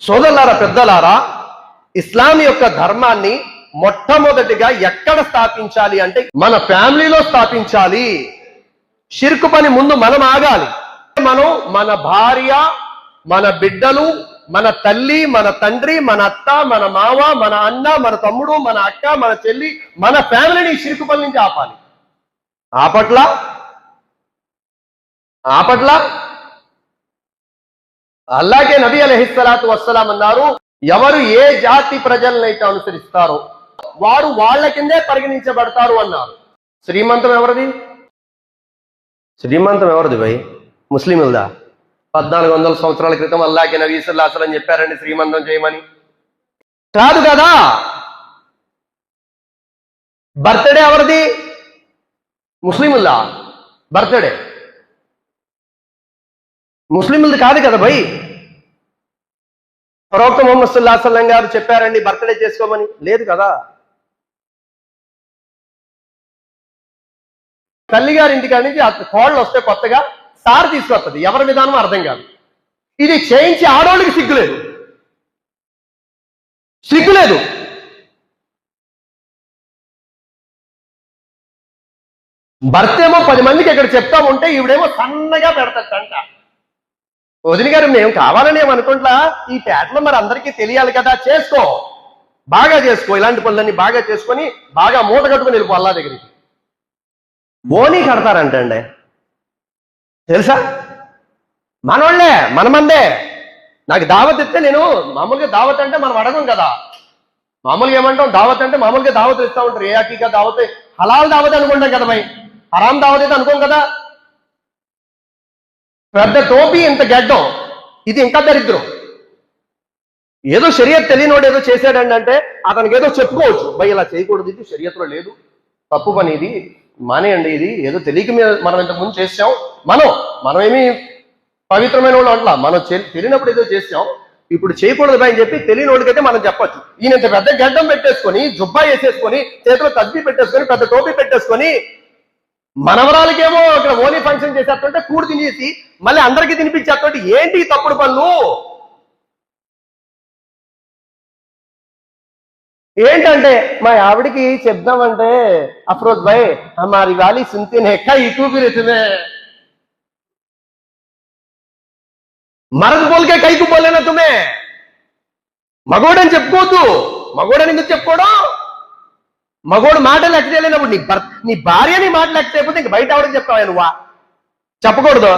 సోదరులారా పెద్దలారా ఇస్లాం యొక్క ధర్మాన్ని మొట్టమొదటిగా ఎక్కడ స్థాపించాలి అంటే మన ఫ్యామిలీలో స్థాపించాలి. షిర్కు పని ముందు మనం ఆగాలి. మనం మన భార్య మన బిడ్డలు మన తల్లి మన తండ్రి మన అత్త మన మావ మన అన్న మన తమ్ముడు మన అక్క మన చెల్లి మన ఫ్యామిలీని షిర్కు పని నుంచి ఆపాలి. ఆపట్ల? ఆపట్ల? అలాగే నబీ అలహిస్సలాతు వస్సలాం అన్నారు ఎవరు ఏ జాతి ప్రజలనైతే అనుసరిస్తారో వారు వాళ్ళ కిందే పరిగణించబడతారు అన్నారు. శ్రీమంతం ఎవరిది? శ్రీమంతం ఎవరిది భయ్? ముస్లింలదా పద్నాలుగు వందల సంవత్సరాల క్రితం అల్లాకి నబీ అని చెప్పారండి శ్రీమంతం చేయమని. కాదు కదా! బర్త్డే ఎవరిది? ముస్లింలదా బర్త్డే. ముస్లింలది కాదు కదా భయ్? ప్రవక్త మొహమ్మద్ సుల్లా సల్లం గారు చెప్పారండి బర్త్డే చేసుకోమని. లేదు కదా? తల్లిగారి ఇంటికాడి నుంచి కోళ్ళు వస్తే కొత్తగా సార్ తీసుకొస్తుంది ఎవరి విధానం అర్థం కాదు. ఇది చేయించి ఆడవాళ్ళకి సిగ్గులేదు సిగ్గులేదు భర్త ఏమో పది మందికి ఇక్కడ చెప్తా ఉంటే ఈవిడేమో సన్నగా పెడతాడంట. వదిలి గారు మేము కావాలని ఏమనుకుంటా ఈ పేటలో మరి అందరికీ తెలియాలి కదా చేసుకో. బాగా చేసుకో. ఇలాంటి పనులన్నీ బాగా చేసుకొని బాగా మూట కట్టుకుని వెళ్ళిపో అల్లా దగ్గరికి. బోనీ కడతారంటండి. తెలుసా? మనోళ్ళే మనమందే. నాకు దావత్ ఇస్తే నేను మామూలుగా దావత్ అంటే మనం అడగం కదా. మామూలుగా ఏమంటాం? దావత్ అంటే మామూలుగా దావత్ ఇస్తా ఉంటారు. ఏ అకీగా దావత్? హలాల్ దావత్ అనుకుంటాం కదా భయ్ హరాం దావత్ అయితే అనుకోం కదా. పెద్ద టోపీ ఇంత గడ్డం. ఇది ఇంకా దరిద్రం. ఏదో షరియత్ తెలియనోడు ఏదో చేశాడండి అంటే అతనికి ఏదో చెప్పుకోవచ్చు. భయ్ ఇలా చేయకూడదు ఇది షరియత్లో లేదు. తప్పు పని ఇది. మానేయండి ఇది. ఏదో తెలియక మీద మనం ఇంత ముందు చేసాం మనం మనమేమి పవిత్రమైన వాళ్ళు అంటలా. మనం తెలియనప్పుడు ఏదో చేసాం ఇప్పుడు చేయకూడదు భయ్ అని చెప్పి తెలియని వాడికైతే మనం చెప్పచ్చు. ఈయన ఇంత పెద్ద గడ్డం పెట్టేసుకొని జుబ్బా వేసేసుకొని చేతిలో తద్బీ పెట్టేసుకొని పెద్ద టోపీ పెట్టేసుకొని మనవరాలకేమో అక్కడ ఓలీ ఫంక్షన్ చేసేస్తుంటే కూడి తినేసి మళ్ళీ అందరికీ తినిపించేస్తుంటే ఏంటి తప్పుడు పనులు? ఏంటంటే మా ఆవిడికి చెప్దామంటే అఫ్రోజ్ భాయ్ హమారి వాలి సున్తే నే కై టూపీ రేతుమే బోల్కే కైకు బోలేనా తుమే? మగోడని చెప్పుకోవద్దు. మగోడని ఎందుకు చెప్పుకోవడం? మగోడు మాట లెక్క చేయలేనప్పుడు నీ భర్త నీ భార్య నీ మాట లెక్క చేయకపోతే ఇంక బయట ఎవరికి చెప్తావా నువ్వా? చెప్పకూడదు.